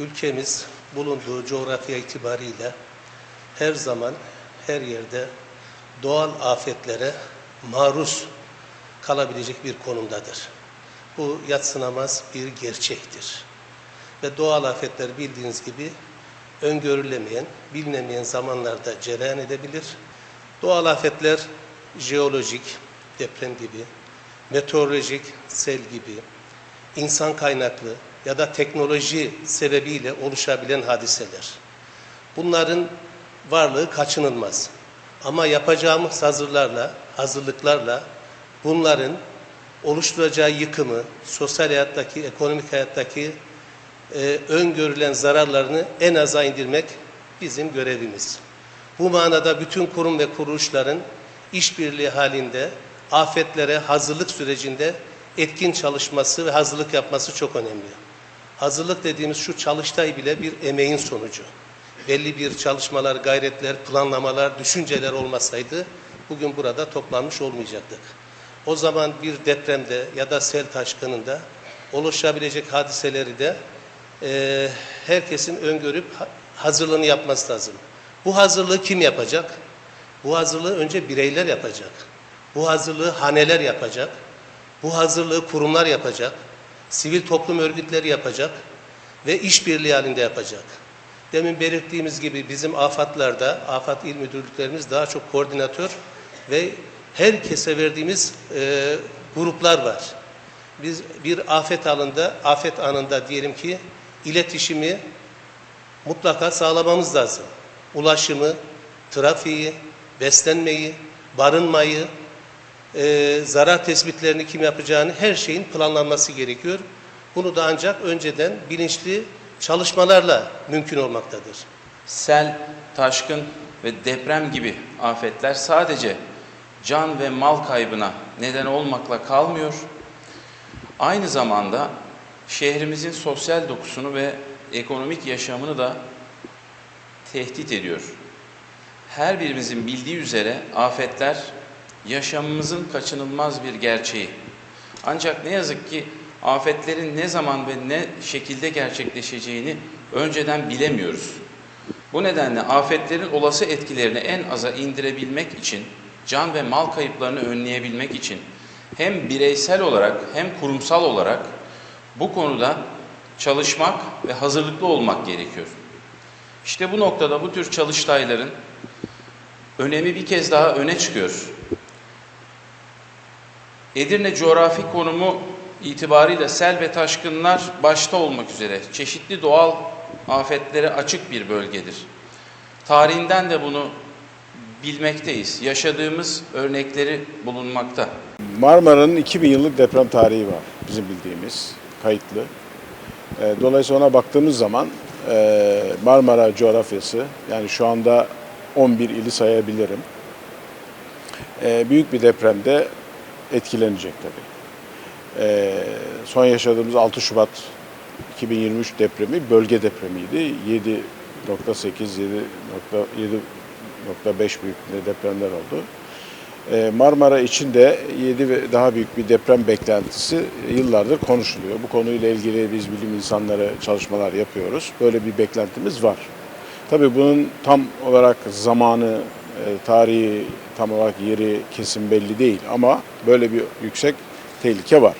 ülkemiz bulunduğu coğrafya itibariyle her zaman her yerde doğal afetlere maruz kalabilecek bir konumdadır. Bu yatsınamaz bir gerçektir. Ve doğal afetler bildiğiniz gibi öngörülemeyen, bilinemeyen zamanlarda cereyan edebilir. Doğal afetler jeolojik, deprem gibi, meteorolojik, sel gibi, insan kaynaklı ya da teknoloji sebebiyle oluşabilen hadiseler. Bunların varlığı kaçınılmaz. Ama yapacağımız hazırlarla, hazırlıklarla bunların oluşturacağı yıkımı, sosyal hayattaki, ekonomik hayattaki e, öngörülen zararlarını en aza indirmek bizim görevimiz. Bu manada bütün kurum ve kuruluşların işbirliği halinde afetlere hazırlık sürecinde etkin çalışması ve hazırlık yapması çok önemli. Hazırlık dediğimiz şu çalıştay bile bir emeğin sonucu. Belli bir çalışmalar, gayretler, planlamalar, düşünceler olmasaydı bugün burada toplanmış olmayacaktık. O zaman bir depremde ya da sel taşkınında oluşabilecek hadiseleri de e, herkesin öngörüp ha- hazırlığını yapması lazım. Bu hazırlığı kim yapacak? Bu hazırlığı önce bireyler yapacak. Bu hazırlığı haneler yapacak. Bu hazırlığı kurumlar yapacak. Sivil toplum örgütleri yapacak ve işbirliği halinde yapacak. Demin belirttiğimiz gibi bizim AFAD'larda, AFAD il müdürlüklerimiz daha çok koordinatör ve herkese verdiğimiz e, gruplar var. Biz bir afet anında, afet anında diyelim ki iletişimi mutlaka sağlamamız lazım. Ulaşımı, trafiği, beslenmeyi, barınmayı, e, zarar tespitlerini kim yapacağını her şeyin planlanması gerekiyor. Bunu da ancak önceden bilinçli çalışmalarla mümkün olmaktadır. Sel, taşkın ve deprem gibi afetler sadece can ve mal kaybına neden olmakla kalmıyor. Aynı zamanda şehrimizin sosyal dokusunu ve ekonomik yaşamını da tehdit ediyor. Her birimizin bildiği üzere afetler yaşamımızın kaçınılmaz bir gerçeği. Ancak ne yazık ki afetlerin ne zaman ve ne şekilde gerçekleşeceğini önceden bilemiyoruz. Bu nedenle afetlerin olası etkilerini en aza indirebilmek için, can ve mal kayıplarını önleyebilmek için hem bireysel olarak hem kurumsal olarak bu konuda çalışmak ve hazırlıklı olmak gerekiyor. İşte bu noktada bu tür çalıştayların önemi bir kez daha öne çıkıyor. Edirne coğrafi konumu itibariyle sel ve taşkınlar başta olmak üzere çeşitli doğal afetlere açık bir bölgedir. Tarihinden de bunu bilmekteyiz. Yaşadığımız örnekleri bulunmakta. Marmara'nın 2000 yıllık deprem tarihi var bizim bildiğimiz kayıtlı. E, Dolayısıyla ona baktığımız zaman e, Marmara coğrafyası yani şu anda 11 ili sayabilirim. E, Büyük bir depremde etkilenecek tabii. E, Son yaşadığımız 6 Şubat 2023 depremi bölge depremiydi. 7.8, 7.7.5 büyüklüğünde depremler oldu. Ee, Marmara için de 7 ve daha büyük bir deprem beklentisi yıllardır konuşuluyor. Bu konuyla ilgili biz bilim insanları çalışmalar yapıyoruz. Böyle bir beklentimiz var. Tabii bunun tam olarak zamanı, tarihi, tam olarak yeri kesin belli değil ama böyle bir yüksek tehlike var.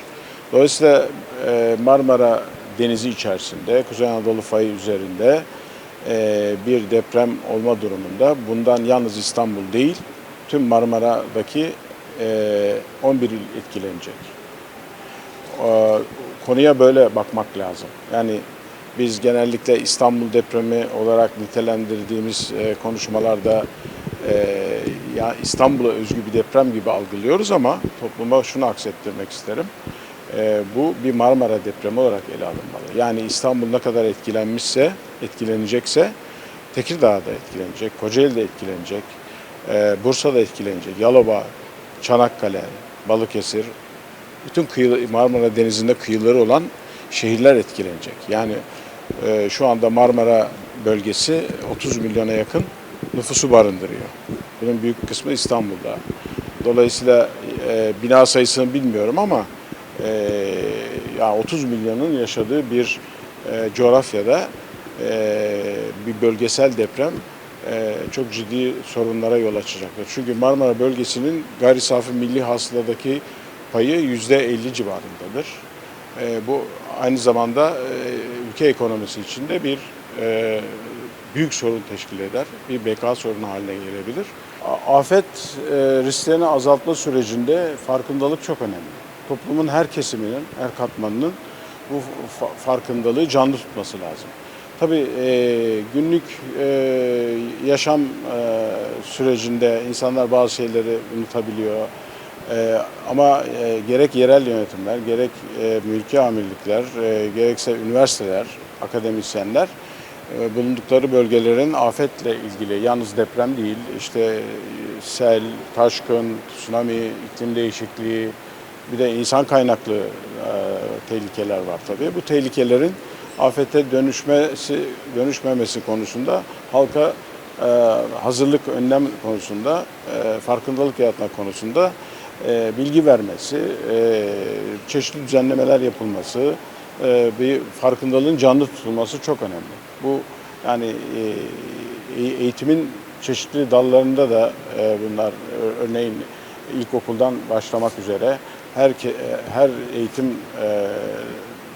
Dolayısıyla e, Marmara Denizi içerisinde, Kuzey Anadolu fayı üzerinde e, bir deprem olma durumunda bundan yalnız İstanbul değil, tüm Marmara'daki e, 11 il etkilenecek. E, Konuya böyle bakmak lazım. Yani biz genellikle İstanbul depremi olarak nitelendirdiğimiz e, konuşmalarda e, ya İstanbul'a özgü bir deprem gibi algılıyoruz ama topluma şunu aksettirmek isterim. E, bu bir Marmara depremi olarak ele alınmalı. Yani İstanbul ne kadar etkilenmişse, etkilenecekse Tekirdağ da etkilenecek, Kocaeli de etkilenecek, e, Bursa da etkilenecek, Yalova, Çanakkale, Balıkesir, bütün kıyı, Marmara Denizi'nde kıyıları olan şehirler etkilenecek. Yani e, şu anda Marmara bölgesi 30 milyona yakın nüfusu barındırıyor. Bunun büyük kısmı İstanbul'da. Dolayısıyla e, bina sayısını bilmiyorum ama e, ya 30 milyonun yaşadığı bir e, coğrafyada e, bir bölgesel deprem e, çok ciddi sorunlara yol açacaktır. Çünkü Marmara bölgesinin gayri safi milli hasıladaki payı yüzde 50 civarındadır. E, bu aynı zamanda e, ülke ekonomisi içinde bir e, büyük sorun teşkil eder. Bir beka sorunu haline gelebilir. Afet e, risklerini azaltma sürecinde farkındalık çok önemli. Toplumun her kesiminin, her katmanının bu fa- farkındalığı canlı tutması lazım. Tabii e, günlük e, yaşam sürecinde insanlar bazı şeyleri unutabiliyor. Ama gerek yerel yönetimler, gerek e, mülki amirlikler, gerekse üniversiteler, akademisyenler bulundukları bölgelerin afetle ilgili yalnız deprem değil, işte sel, taşkın, tsunami, iklim değişikliği, bir de insan kaynaklı e, tehlikeler var tabii. Bu tehlikelerin afete dönüşmesi, dönüşmemesi konusunda halka e, hazırlık önlem konusunda, e, farkındalık yaratma konusunda bilgi vermesi, çeşitli düzenlemeler yapılması, e, bir farkındalığın canlı tutulması çok önemli. Bu yani e, e- eğitimin çeşitli dallarında da bunlar örneğin ilkokuldan başlamak üzere her her eğitim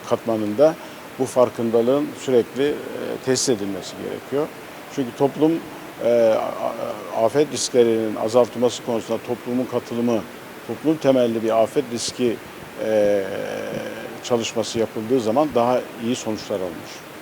katmanında bu farkındalığın sürekli e, tesis edilmesi gerekiyor. Çünkü toplum afet risklerinin azaltılması konusunda toplumun katılımı, toplum temelli bir afet riski e, çalışması yapıldığı zaman daha iyi sonuçlar alınır.